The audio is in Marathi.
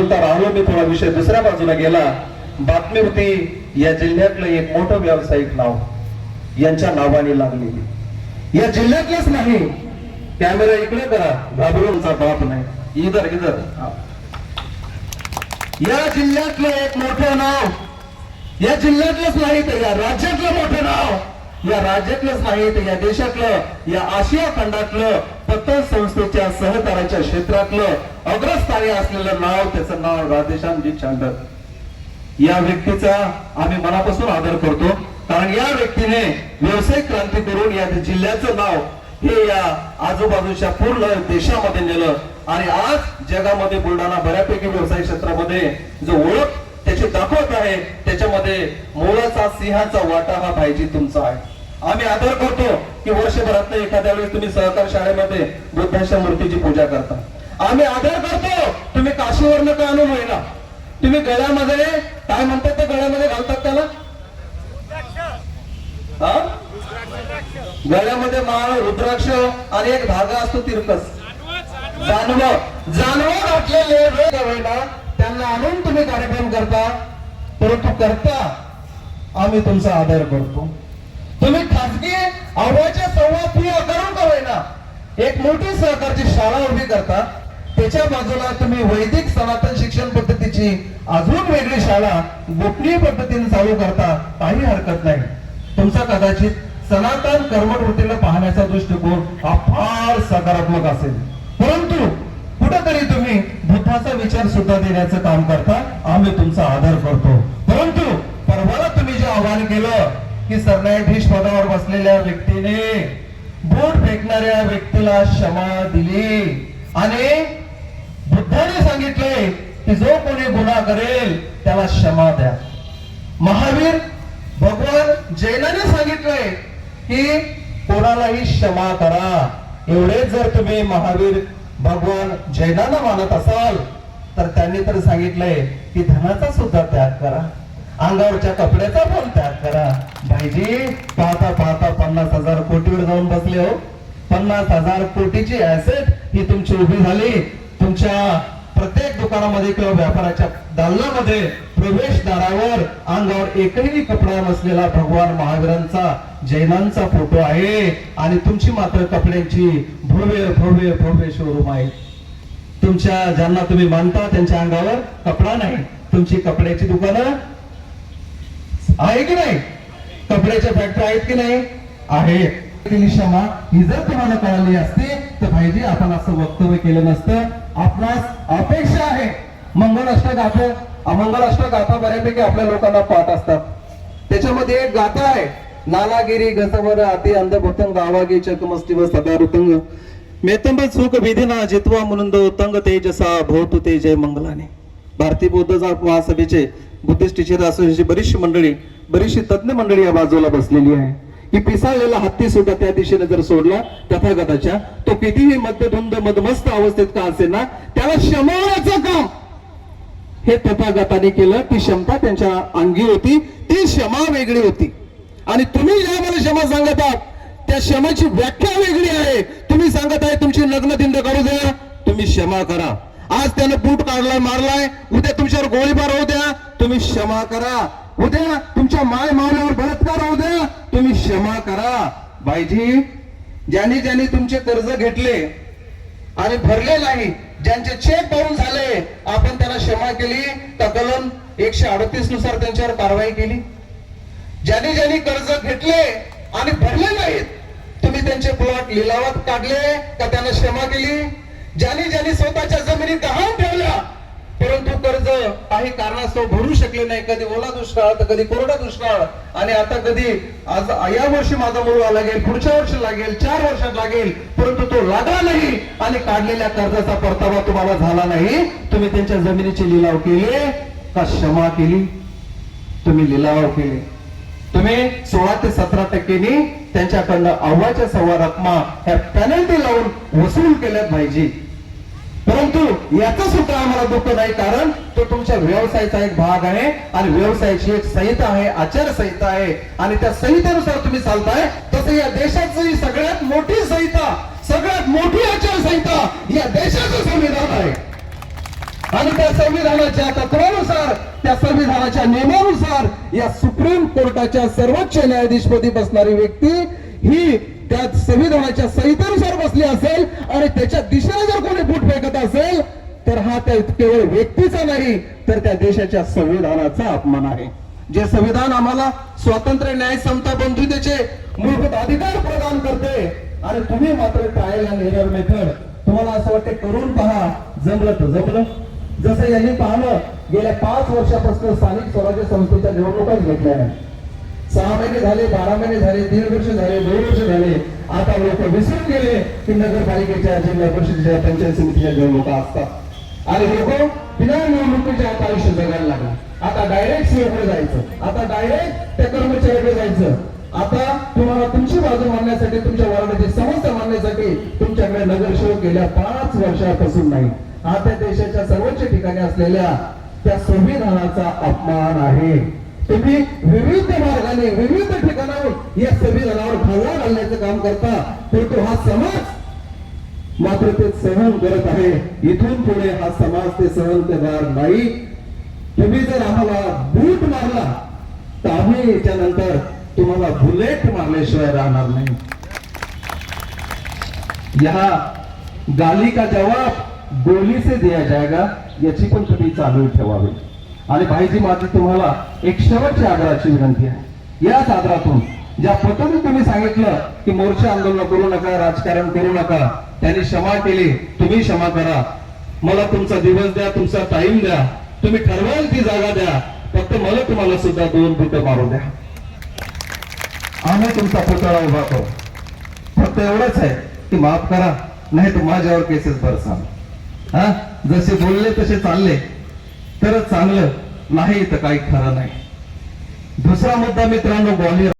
बोलता राहिलो मी थोडा विषय दुसऱ्या बाजूला गेला. बातमी होती या जिल्ह्यातलं एक मोठं व्यावसायिक नाव यांच्या नावाने लागलेली. या जिल्ह्यातलंच नाही कॅमेरा इकडे करा घाबरूनचा बाप नाही. इधर इधर. या जिल्ह्यातलं एक मोठं नाव या जिल्ह्यातलंच नाही तर या राज्यातलं मोठं नाव या राज्यातलंच नाही तर या देशातलं या आशिया खंडातलं पतसंस्थेच्या सहकाराच्या क्षेत्रातलं अग्रस्थानी असलेलं नाव त्याचं नाव राधेश्यामजी चांडक या व्यक्तीचा आम्ही मनापासून आदर करतो. कारण या व्यक्तीने व्यावसायिक क्रांती करून या जिल्ह्याचं नाव हे या आजूबाजूच्या पूर्ण देशामध्ये नेलं. आणि आज जगामध्ये बुलढाणा बऱ्यापैकी व्यवसाय क्षेत्रामध्ये जो ओळख त्याची दाखवत आहे त्याच्यामध्ये मोलाचा सिंहाचा वाटा हा पाहिजे तुमचा आहे. आम्ही आदर करतो की वर्षभरात एखाद्या वेळेस तुम्ही सहकार शाळेमध्ये बुद्धाच्या मूर्तीची पूजा करता. आम्ही आदर करतो तुम्ही काशीवरनं का आणून होईना तुम्ही गळ्यामध्ये काय म्हणतात ते गळ्यामध्ये घालतात त्याला? हा? गळ्यामध्ये माळ रुद्राक्ष आणि एक धागा असतो तिरकस. जानव जानव घातलेले वेळ त्यांना आणून तुम्ही कार्यक्रम करता परंतु करता आम्ही तुमचा आदर करतो. खासगी आव्हाच्या संवाद फी करून का होईना? एक मोठी सहकारची शाळा उभी करता त्याच्या बाजूला तुम्ही वैदिक सनातन शिक्षण पद्धतीची अजून वेगळी शाळा गोपनीय पद्धतीने चालू करता काही हरकत नाही. तुमचा कदाचित सनातन कर्मवृत्तीला पाहण्याचा दृष्टिकोन हा फार सकारात्मक असेल. परंतु कुठेतरी तुम्ही बुद्धाचा विचार सुद्धा देण्याचं काम करता आम्ही तुमचा आदर करतो परंतु परवाला तुम्ही जे आवाहन केलं की सरन्यायाधीश पदावर बसलेल्या व्यक्तीने बोट फेकणाऱ्या व्यक्तीला क्षमा दिली. आणि बुद्धाने सांगितले की जो कोणी गुन्हा करेल त्याला क्षमा द्या. महावीर भगवान जैनाने सांगितलंय की कोणालाही क्षमा करा. एवढेच जर तुम्ही महावीर भगवान जैनांना मानत असाल तर त्यांनी तर सांगितलंय की धनाचा सुद्धा त्याग करा. अंगावरच्या कपड्याचा पण त्याग करा. भाईजी पाहता पाहता पन्नास हजार कोटीवर जाऊन बसले हो. पन्नास हजार कोटीची ऍसेट ही तुमची उभी झाली. तुमच्या प्रत्येक दुकानामध्ये किंवा व्यापाराच्या दालनामध्ये प्रवेशद्वारावर अंगावर एकही कपडा नसलेला भगवान महावीरांचा जैनांचा फोटो आहे. आणि तुमची मात्र कपड्यांची भव्य भव्य भव्य शोरूम आहे. तुमच्या ज्यांना तुम्ही मानता त्यांच्या अंगावर कपडा नाही. तुमची कपड्याची दुकानं आहे की नाही? कपड्याच्या फॅक्टरी आहेत की नाही? आहेत केली क्षमा. ही जर तुम्हाला कळाली असती तर भाईजी आपण असं वक्तव्य केलं नसतं. आपणास अपेक्षा आहे. मंगल अष्टक गाथा अमंगल अष्टक गाथा बऱ्यापैकी आपल्या लोकांना पाठ असतात. त्याच्यामध्ये एक गाथा आहे. नालागिरी गसवर अति अंधभूतंग गावागी चकमस्ती व सदा ऋतंग मेतंब सुख विधिना जितवा मुनंद उतंग तेजसा भोतु ते जय मंगलाने. भारतीय बौद्ध महासभेचे बुद्धिस्ट टीचर असोसिएशनची बरीचशी मंडळी बरीचशी तज्ञ मंडळी या बाजूला बसलेली आहे. की पिसाळलेला हत्ती सुद्धा त्या दिशेने जर सोडला तथागताच्या तो कितीही मध्यधुंद मदमस्त अवस्थेत का असे ना त्याला शमवण्याचं काम. हे तथागताने केलं ती क्षमता त्यांच्या अंगी होती ती क्षमा वेगळी होती. आणि तुम्ही ज्या मला क्षमा सांगत आहात त्या क्षमाची व्याख्या वेगळी आहे. तुम्ही सांगत आहे तुमची लग्न दिंड करू द्या. तुम्ही क्षमा करा. आज त्यानं बूट काढलाय मारलाय उद्या तुमच्यावर गोळीबार होऊ तुम्ही क्षमा करा. उद्या तुमच्या माय मावल्यावर बलात्कार होऊ द्या. तुम्ही क्षमा करा. बाईजी ज्याने ज्याने तुमचे कर्ज घेतले आणि भरले नाही ज्यांचे चेक पाहून झाले आपण त्यांना क्षमा केली. तर कलम एकशे अडतीसनुसार त्यांच्यावर कारवाई केली. ज्यांनी ज्यांनी कर्ज घेतले आणि भरले नाहीत तुम्ही त्यांचे प्लॉट लिलावात काढले का त्यांना क्षमा केली? ज्यांनी ज्यांनी स्वतःच्या जमिनी गहाण काही कारणास्तव भरू शकले नाही. कधी ओला दुष्काळ तर कधी कोरडा दुष्काळ. आणि आता कधी आज या वर्षी माझा मुलगा लागेल पुढच्या वर्षी लागेल चार वर्षात लागेल परंतु तो लागला नाही आणि काढलेल्या कर्जाचा परतावा तुम्हाला झाला नाही. तुम्ही त्यांच्या जमिनीचे लिलाव केले का क्षमा केली? तुम्ही लिलाव केले. तुम्ही सोळा ते सतरा टक्केनी त्यांच्याकडनं अव्वाच्या सव्वा रकमा ह्या पेनल्टी लावून वसूल केल्यात पाहिजे परंतु याचं सुद्धा आम्हाला दुःख नाही कारण तो तुमच्या व्यवसायाचा एक भाग आहे आणि व्यवसायाची एक संहिता आहे आचारसंहिता आहे. आणि त्या संहितेनुसार तुम्ही चालताय. तसं या देशाची सगळ्यात मोठी संहिता सगळ्यात मोठी आचारसंहिता या देशाचं संविधान आहे. आणि त्या संविधानाच्या तत्वानुसार त्या संविधानाच्या नियमानुसार या सुप्रीम कोर्टाच्या सर्वोच्च न्यायाधीशपदी बसणारी व्यक्ती ही त्या संविधानाच्या संहितेनुसार बसली असेल आणि त्याच्या दिशेने जर कोणी बूट फेकत असेल तर हा त्या केवळ व्यक्तीचा नाही तर त्या देशाच्या संविधानाचा अपमान आहे. जे संविधान आम्हाला स्वातंत्र्य न्याय समता बंधुतेचे मूलभूत अधिकार प्रदान करते आणि तुम्ही मात्र ट्रायल अँड एरर मेथड तुम्हाला असं वाटते करून पहा जमलं तर जमलं. जसं यांनी पाहिलं गेल्या पाच वर्षापासून स्थानिक स्वराज्य संस्थेच्या निवडणुकाच घेतल्या आहेत. सहा महिने झाले बारा महिने झाले दीड वर्ष झाले दोन वर्ष झाले. आता लोक विसरून गेले की नगरपालिकेच्या जिल्हा परिषदेच्या पंचायत समितीच्या निवडणुका असतात. आणि लोक बिना निवडणुकीचे आता आयुष्य जगायला लागला. आता डायरेक्ट सीओकडे जायचं. आता डायरेक्ट त्या कर्मचाऱ्याकडे जायचं. आता तुम्हाला तुमची बाजू मांडण्यासाठी तुमच्या वार्डाची समस्या मांडण्यासाठी तुमच्याकडे नगरसेवक गेल्या पाच वर्षापासून नाही. हा त्या देशाच्या सर्वोच्च ठिकाणी असलेल्या त्या संविधानाचा अपमान आहे. तुम्ही विविध मार्गाने विविध ठिकाणाहून या संविधानावर हल्ला घालण्याचं काम करता परंतु हा समाज मात्र ते सहन करत आहे. इथून पुढे हा समाज ते सहन करणार नाही. तुम्ही जर आम्हाला बूट मारला तर आम्ही याच्यानंतर तुम्हाला बुलेट मारल्याशिवाय राहणार नाही. या गाली का जवाब गोली से दिया जाएगा याची पण तुम्ही चालू ठेवावी. आणि भाईजी माझी तुम्हाला एक शेवटची आदराची विनंती आहे. याच आदरातून ज्या पद्धतीने तुम्ही सांगितलं की मोर्चा आंदोलन करू नका राजकारण करू नका त्यांनी क्षमा केली तुम्ही क्षमा करा. मला तुमचा दिवस द्या तुमचा टाइम द्या. तुम्ही ठरवाल ती जागा द्या. फक्त मला तुम्हाला सुद्धा दोन बुट मारू द्या. आम्ही तुमचा पुतळा उभा करू. फक्त एवढंच आहे की माफ करा नाही तर माझ्यावर केसेस बरसाल. हा? जसे बोलले तसे चालले. तर चांगलं नाही तर काही खरं नाही. दुसरा मुद्दा मित्रांनो ग्वालियर.